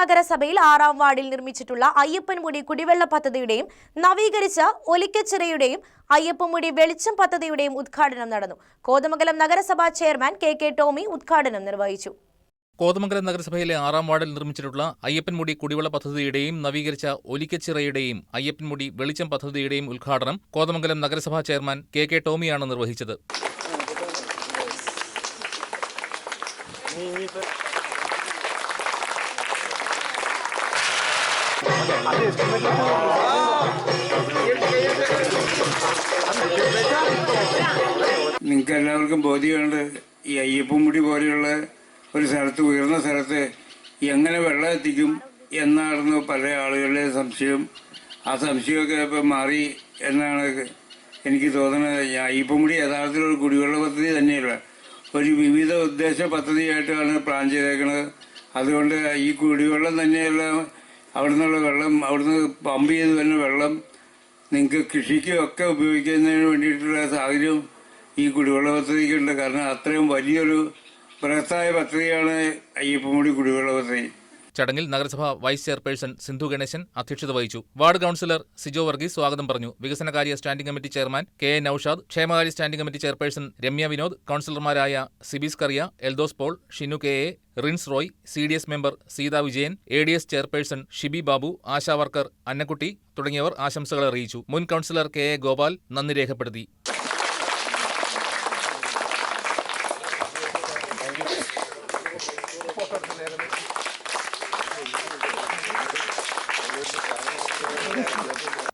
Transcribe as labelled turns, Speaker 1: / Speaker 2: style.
Speaker 1: നഗരസഭയിൽ ആറാം വാർഡിൽ നിർമ്മിച്ചിട്ടുള്ള അയ്യപ്പൻമുടി കുടിവെള്ള പദ്ധതിയുടെയും നവീകരിച്ച ഒലിക്കച്ചിറയുടെയും അയ്യപ്പൻമുടി വെളിച്ചം പദ്ധതിയുടെയും ഉദ്ഘാടനം നടന്നു. കോതമംഗലം നഗരസഭാ ചെയർമാൻ കെ കെ ടോമി ഉദ്ഘാടനം നിർവഹിച്ചു.
Speaker 2: കോതമംഗലം നഗരസഭയിലെ ആറാം വാർഡിൽ നിർമ്മിച്ചിട്ടുള്ള അയ്യപ്പൻമുടി കുടിവെള്ള പദ്ധതിയുടെയും നവീകരിച്ച ഒലിക്കച്ചിറയുടെയും അയ്യപ്പൻമുടി വെളിച്ചം പദ്ധതിയുടെയും ഉദ്ഘാടനം കോതമംഗലം നഗരസഭാ ചെയർമാൻ കെ കെ ടോമിയാണ് നിർവഹിച്ചത്.
Speaker 3: നിങ്ങൾക്ക് എല്ലാവർക്കും ബോധ്യമുണ്ട് ഈ അയ്യപ്പൻമുടി പോലെയുള്ള ഒരു സ്ഥലത്ത് ഉയർന്ന സ്ഥലത്ത് എങ്ങനെ വെള്ളം എത്തിക്കും എന്നായിരുന്നു പല ആളുകളുടെ സംശയം. ആ സംശയമൊക്കെ ഇപ്പം മാറി എന്നാണ് എനിക്ക് തോന്നുന്നത്. അയ്യപ്പൻമുടി യഥാർത്ഥത്തിൽ ഒരു കുടിവെള്ള പദ്ധതി തന്നെയല്ല ഒരു വിവിധ ഉദ്ദേശ പദ്ധതിയായിട്ടാണ് പ്ലാൻ ചെയ്തേക്കുന്നത് അതുകൊണ്ട് ഈ കുടിവെള്ളം തന്നെയല്ല അവിടുന്നുള്ള വെള്ളം അവിടുന്ന് പമ്പ് ചെയ്ത് വരുന്ന വെള്ളം നിങ്ങൾക്ക് കൃഷിക്കും ഒക്കെ ഉപയോഗിക്കുന്നതിന് വേണ്ടിയിട്ടുള്ള സാഹചര്യം ഈ കുടിവെള്ള പദ്ധതിക്കുണ്ട് കാരണം അത്രയും വലിയൊരു ബൃഹത്തായ പദ്ധതിയാണ് അയ്യപ്പൻമുടി കുടിവെള്ള പദ്ധതി
Speaker 2: ചടങ്ങിൽ നഗരസഭാ വൈസ് ചെയർപേഴ്സൺ സിന്ധു ഗണേശൻ അധ്യക്ഷത വഹിച്ചു. വാർഡ് കൌൺസിലർ സിജോ വർഗീസ് സ്വാഗതം പറഞ്ഞു. വികസനകാര്യ standing committee chairman K A Naushad ക്ഷേമകാര്യ standing committee chairperson Ramya Vinod കൌൺസിലർമാരായ Sibis Kariya Eldhose Paul Shinu K A Rins Roy C D S member Seetha Vijayan A D S chairperson Shibi Babu ASHA worker Annakutty തുടങ്ങിയവർ ആശംസകൾ അറിയിച്ചു. മുൻ councillor K A Gopal നന്ദി രേഖപ്പെടുത്തി.